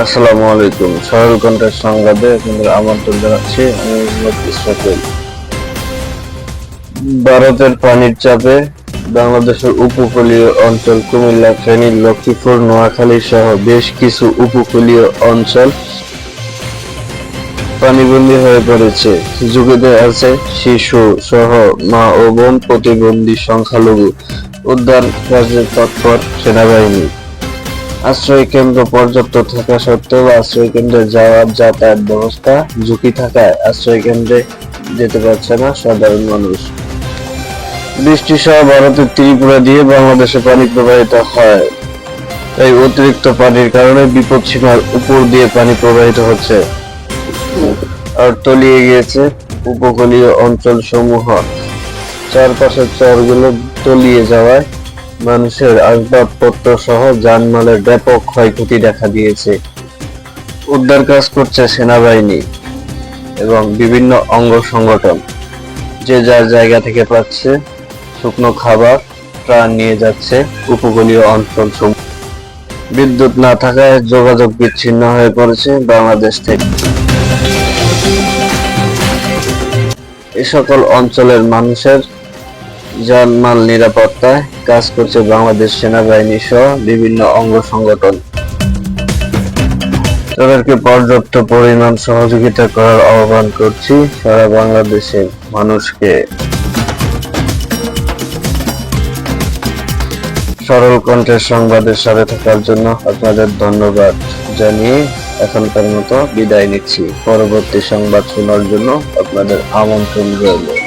আসসালামু আলাইকুম। সরল কণ্ঠের সংবাদে আপনাদের আমন্ত্রণ জানাচ্ছি আমি মোহাম্মদ ইসরাফিল। ভারতের পানির চাপে বাংলাদেশের উপকূলীয় অঞ্চল কুমিল্লা, ফেনী, লক্ষ্মীপুর, নোয়াখালী সহ বেশ কিছু উপকূলীয় অঞ্চল পানিবন্দী হয়ে পড়েছে। ঝুঁকিতে আছে শিশু, সহ মা ও বোন প্রতিবন্ধী সংখ্যালঘু উদ্ধার কাজে তৎপর সেনাবাহিনী। আশ্রয় কেন্দ্র পর্যাপ্ত থাকা সত্ত্বেও আশ্রয় কেন্দ্রে যাওয়ার যাতায়াত ব্যবস্থা ঝুঁকি থাকায় আশ্রয় কেন্দ্রে যেতে পারছে না সাধারণ মানুষ। বৃষ্টি সহ ভারতের ত্রিপুরা দিয়ে বাংলাদেশে পানি প্রবাহিত হয়। তাই অতিরিক্ত পানির কারণে বিপদ সীমার উপর দিয়ে পানি প্রবাহিত হচ্ছে। আর তলিয়ে গিয়েছে উপকূলীয় অঞ্চল সমূহ চারপাশের চরগুলো তলিয়ে যাওয়ায় মানুষের আসবাবপত্র সহ যানমালের ব্যাপক ক্ষয়ক্ষতি দেখা দিয়েছে। উদ্ধার কাজ করছে সেনাবাহিনী এবং বিভিন্ন অঙ্গ সংগঠন। যে যার জায়গা থেকে পাচ্ছে শুকনো খাবার, ত্রাণ নিয়ে যাচ্ছে উপকূলীয় অঞ্চল বিদ্যুৎ না থাকায় যোগাযোগ বিচ্ছিন্ন হয়ে পড়েছে বাংলাদেশ থেকে। এ সকল অঞ্চলের মানুষের জানমাল নিরাপত্তায় কাজ করছে বাংলাদেশ সেনাবাহিনী সহ বিভিন্ন অঙ্গ সংগঠন। তাদেরকে পর্যাপ্ত পরিমাণ সহযোগিতা করার আহ্বান করছি সারা বাংলাদেশের মানুষকে। সরল কণ্ঠের সংবাদের সাথে থাকার জন্য আপনাদের ধন্যবাদ জানিয়ে এখনকার মতো বিদায় নিচ্ছি। পরবর্তী সংবাদ শোনার জন্য আপনাদের আমন্ত্রণ রইল।